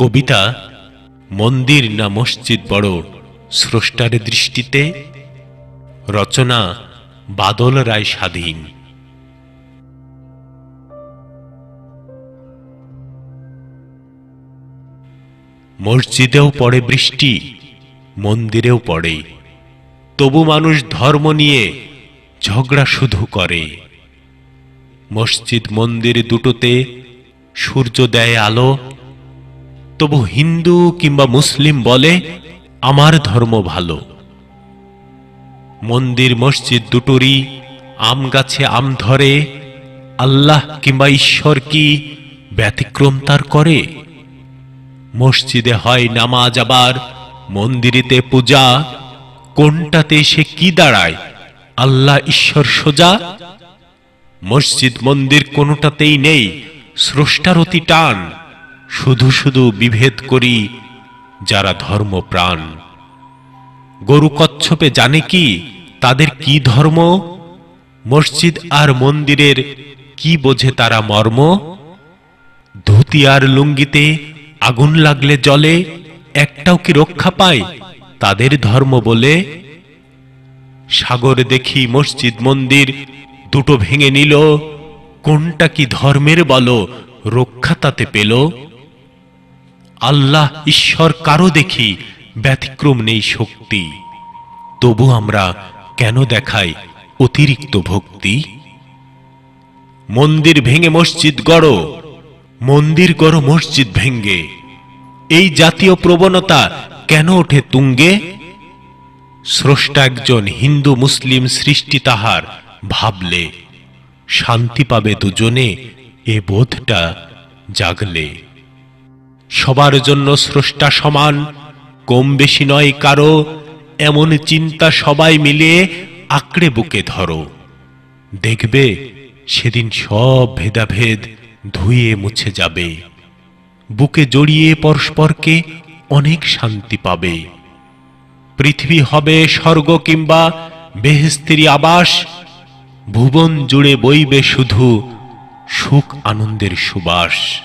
কবিতা, মন্দির না মসজিদ বড় স্রষ্টার দৃষ্টিতে, রচনা বাদল রায় স্বাধীন। মসজিদেও পড়ে বৃষ্টি, মন্দিরেও পড়ে। তবু মানুষ ধর্ম নিয়ে ঝগড়া শুধু করে। মসজিদ মন্দির দুটোতে সূর্য দেয় আলো তবু হিন্দু কিংবা মুসলিম বলে, আমার ধর্ম ভালো। মন্দির, মসজিদ দুটোরই আম গাছে আম ধরে। আল্লাহ কিংবা ঈশ্বর কি ব্যতিক্রম তার করে? মসজিদে হয় নামাজ আবার, মন্দিরেতে পূজা। কোনটাতে সে কি দাঁড়ায়? আল্লাহ ঈশ্বর সোজা? মসজিদ, মন্দির কোনোটাতেই নেই। স্রষ্টার অতি টান। শুধু শুধু বিভেদ করি যারা ধর্মপ্রাণ। গরু কচ্ছপে জানে কি তাদের কি ধর্ম? মসজিদ আর মন্দিরের কি বোঝে তারা মর্ম? ধুতি আর লুঙ্গিতে আগুন লাগলে জলে একটাও কি রক্ষা পায় তাদের ধর্ম বলে? সাগর দেখি মসজিদ মন্দির দুটো ভেঙে নিল, কোনটা কি ধর্মের বলো, রক্ষা তাতে পেল? আল্লাহ ঈশ্বর কারও দেখি ব্যতিক্রম নেই শক্তি। তবু আমরা কেন দেখাই অতিরিক্ত ভক্তি? মন্দির ভেঙে মসজিদ গড়, মন্দির গড় মসজিদ ভেঙ্গে। এই জাতীয় প্রবণতা কেন ওঠে তুঙ্গে? স্রষ্টা একজন হিন্দু মুসলিম সৃষ্টি তাহার ভাবলে, শান্তি পাবে দুজনে এ বোধটা জাগলে। সবার জন্য স্রষ্টা সমান, কম বেশি নয় কারও, এমন চিন্তা সবাই মিলে আঁকড়ে বুকে ধরো। দেখবে সেদিন সব ভেদাভেদ ধুয়ে মুছে যাবে। বুকে জড়িয়ে পরস্পরকে অনেক শান্তি পাবে। পৃথিবী হবে স্বর্গ কিংবা বেহেস্তিরি আবাস, ভুবন জুড়ে বইবে শুধু সুখ আনন্দের সুবাস।